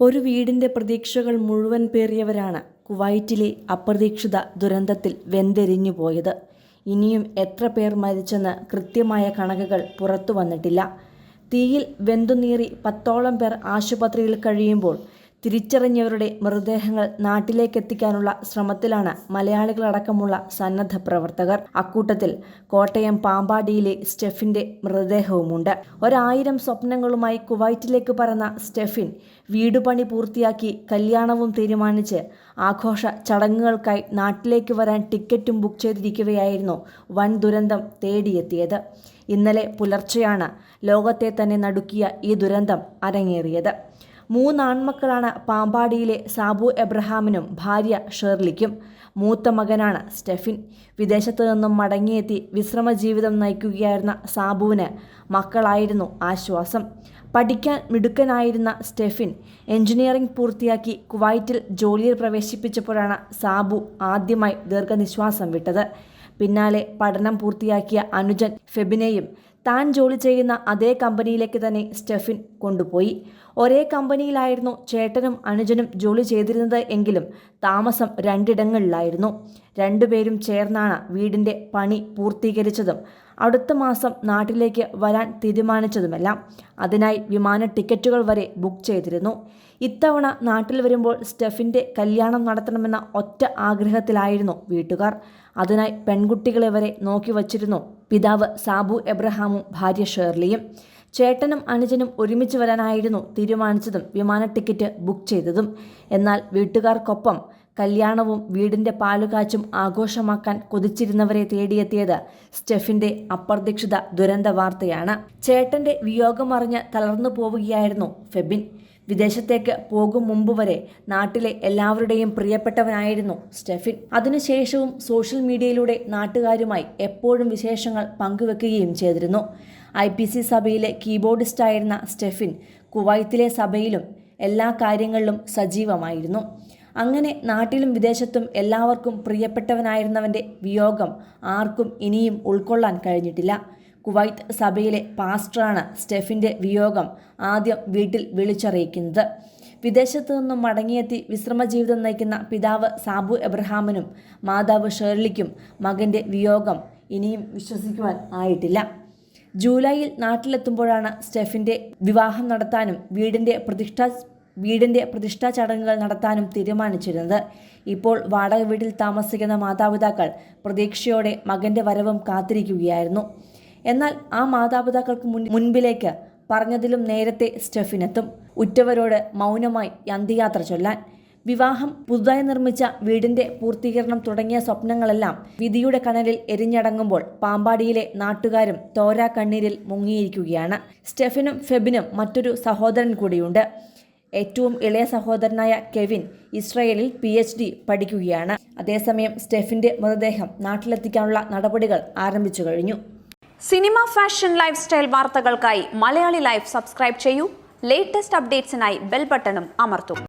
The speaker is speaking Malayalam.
ഒരു വീടിന്റെ പ്രതീക്ഷകൾ മുഴുവൻ പേറിയവരാണ് കുവൈറ്റിലെ അപ്രതീക്ഷിത ദുരന്തത്തിൽ വെന്തെരിഞ്ഞു പോയത്. ഇനിയും എത്ര പേർ മരിച്ചെന്ന് കൃത്യമായ കണക്കുകൾ പുറത്തു വന്നിട്ടില്ല. തീയിൽ വെന്തുനീറി പത്തോളം പേർ ആശുപത്രിയിൽ കഴിയുമ്പോൾ തിരിച്ചറിഞ്ഞവരുടെ മൃതദേഹങ്ങൾ നാട്ടിലേക്കെത്തിക്കാനുള്ള ശ്രമത്തിലാണ് മലയാളികളടക്കമുള്ള സന്നദ്ധ പ്രവർത്തകർ. അക്കൂട്ടത്തിൽ കോട്ടയം പാമ്പാടിയിലെ സ്റ്റെഫിന്റെ മൃതദേഹവുമുണ്ട്. ഒരായിരം സ്വപ്നങ്ങളുമായി കുവൈറ്റിലേക്ക് പറന്ന സ്റ്റെഫിൻ വീടുപണി പൂർത്തിയാക്കി കല്യാണവും തീരുമാനിച്ച് ആഘോഷ ചടങ്ങുകൾക്കായി നാട്ടിലേക്ക് വരാൻ ടിക്കറ്റും ബുക്ക് ചെയ്തിരിക്കുകയായിരുന്നു വൻ ദുരന്തം തേടിയെത്തിയത്. ഇന്നലെ പുലർച്ചെയാണ് ലോകത്തെ തന്നെ നടുക്കിയ ഈ ദുരന്തം അരങ്ങേറിയത്. മൂന്നാൺമക്കളാണ് പാമ്പാടിയിലെ സാബു എബ്രഹാമിനും ഭാര്യ ഷേർലിക്കും. മൂത്ത മകനാണ് സ്റ്റെഫിൻ. വിദേശത്തു നിന്നും മടങ്ങിയെത്തി വിശ്രമ ജീവിതം നയിക്കുകയായിരുന്ന സാബുവിന് മക്കളായിരുന്നു ആശ്വാസം. പഠിക്കാൻ മിടുക്കനായിരുന്ന സ്റ്റെഫിൻ എഞ്ചിനീയറിംഗ് പൂർത്തിയാക്കി കുവൈറ്റിൽ ജോലിയിൽ പ്രവേശിപ്പിച്ചപ്പോഴാണ് സാബു ആദ്യമായി ദീർഘനിശ്വാസം വിട്ടത്. പിന്നാലെ പഠനം പൂർത്തിയാക്കിയ അനുജൻ ഫെബിനെയും താൻ ജോലി ചെയ്യുന്ന അതേ കമ്പനിയിലേക്ക് തന്നെ സ്റ്റെഫിൻ കൊണ്ടുപോയി. ഒരേ കമ്പനിയിലായിരുന്നു ചേട്ടനും അനുജനും ജോലി ചെയ്തിരുന്നത് എങ്കിലും താമസം രണ്ടിടങ്ങളിലായിരുന്നു. രണ്ടുപേരും ചേർന്നാണ് വീടിന്റെ പണി പൂർത്തീകരിച്ചതും. അടുത്ത മാസം നാട്ടിലേക്ക് വരാൻ തീരുമാനിച്ചതുമല്ല അതിനായി വിമാന ടിക്കറ്റുകൾ വരെ ബുക്ക് ചെയ്തിരുന്നു. ഇത്തവണ നാട്ടിൽ വരുമ്പോൾ സ്റ്റെഫിന്റെ കല്യാണം നടത്തണമെന്ന ഒറ്റ ആഗ്രഹത്തിലായിരുന്നു വീട്ടുകാർ. അതിനായി പെൺകുട്ടികളെ വരെ നോക്കി വച്ചിരുന്നു പിതാവ് സാബു എബ്രഹാമും ഭാര്യ ഷേർലിയും. ചേട്ടനും അനുജനും ഒരുമിച്ച് വരാനായിരുന്നു തീരുമാനിച്ചതും വിമാന ടിക്കറ്റ് ബുക്ക് ചെയ്തതും. എന്നാൽ വീട്ടുകാർക്കൊപ്പം കല്യാണവും വീടിന്റെ പാലുകാച്ചും ആഘോഷമാക്കാൻ കൊതിച്ചിരുന്നവരെ തേടിയെത്തിയത് സ്റ്റെഫിന്റെ അപ്രതീക്ഷിത ദുരന്ത വാർത്തയാണ്. ചേട്ടന്റെ വിയോഗമറിഞ്ഞ് തളർന്നു പോവുകയായിരുന്നു ഫെബിൻ. വിദേശത്തേക്ക് പോകും മുമ്പ് വരെ നാട്ടിലെ എല്ലാവരുടെയും പ്രിയപ്പെട്ടവനായിരുന്നു സ്റ്റെഫിൻ. അതിനുശേഷവും സോഷ്യൽ മീഡിയയിലൂടെ നാട്ടുകാരുമായി എപ്പോഴും വിശേഷങ്ങൾ പങ്കുവെക്കുകയും ചെയ്തിരുന്നു. ഐ പി സി സഭയിലെ കീബോർഡിസ്റ്റായിരുന്ന സ്റ്റെഫിൻ കുവൈത്തിലെ സഭയിലും എല്ലാ കാര്യങ്ങളിലും സജീവമായിരുന്നു. അങ്ങനെ നാട്ടിലും വിദേശത്തും എല്ലാവർക്കും പ്രിയപ്പെട്ടവനായിരുന്നവന്റെ വിയോഗം ആർക്കും ഇനിയും ഉൾക്കൊള്ളാൻ കഴിഞ്ഞിട്ടില്ല. കുവൈത്ത് സഭയിലെ പാസ്റ്ററാണ് സ്റ്റെഫിന്റെ വിയോഗം ആദ്യം വീട്ടിൽ വിളിച്ചറിയിക്കുന്നത്. വിദേശത്തു നിന്നും മടങ്ങിയെത്തി വിശ്രമജീവിതം നയിക്കുന്ന പിതാവ് സാബു എബ്രഹാമിനും മാതാവ് ഷേർലിക്കും മകന്റെ വിയോഗം ഇനിയും വിശ്വസിക്കുവാൻ ആയിട്ടില്ല. ജൂലൈയിൽ നാട്ടിലെത്തുമ്പോഴാണ് സ്റ്റെഫിന്റെ വിവാഹം നടത്താനും വീടിന്റെ പ്രതിഷ്ഠാ വീടിന്റെ പ്രതിഷ്ഠാ ചടങ്ങുകൾ നടത്താനും തീരുമാനിച്ചിരുന്നത്. ഇപ്പോൾ വാടക വീട്ടിൽ താമസിക്കുന്ന മാതാപിതാക്കൾ പ്രതീക്ഷയോടെ മകന്റെ വരവും കാത്തിരിക്കുകയായിരുന്നു. എന്നാൽ ആ മാതാപിതാക്കൾക്ക് മുൻ മുൻപിലേക്ക് പറഞ്ഞതിലും നേരത്തെ സ്റ്റെഫിനെത്തും. ഉറ്റവരോട് മൗനമായി അന്ത്യയാത്ര ചൊല്ലാൻ. വിവാഹം പുതുതായി നിർമ്മിച്ച വീടിന്റെ പൂർത്തീകരണം തുടങ്ങിയ സ്വപ്നങ്ങളെല്ലാം വിധിയുടെ കനലിൽ എരിഞ്ഞടങ്ങുമ്പോൾ പാമ്പാടിയിലെ നാട്ടുകാരും തോരാ കണ്ണീരിൽ മുങ്ങിയിരിക്കുകയാണ്. സ്റ്റെഫിനും ഫെബിനും മറ്റൊരു സഹോദരൻ കൂടിയുണ്ട്. ഏറ്റവും ഇളയ സഹോദരനായ കെവിൻ ഇസ്രയേലിൽ പി എച്ച് ഡി പഠിക്കുകയാണ്. അതേസമയം സ്റ്റെഫിന്റെ മൃതദേഹം നാട്ടിലെത്തിക്കാനുള്ള നടപടികൾ ആരംഭിച്ചു കഴിഞ്ഞു. സിനിമ ഫാഷൻ ലൈഫ് സ്റ്റൈൽ വാർത്തകൾക്കായി മലയാളി ലൈഫ് സബ്സ്ക്രൈബ് ചെയ്യൂ. ലേറ്റസ്റ്റ് അപ്ഡേറ്റ്സിനായി ബെൽ ബട്ടണും അമർത്തും.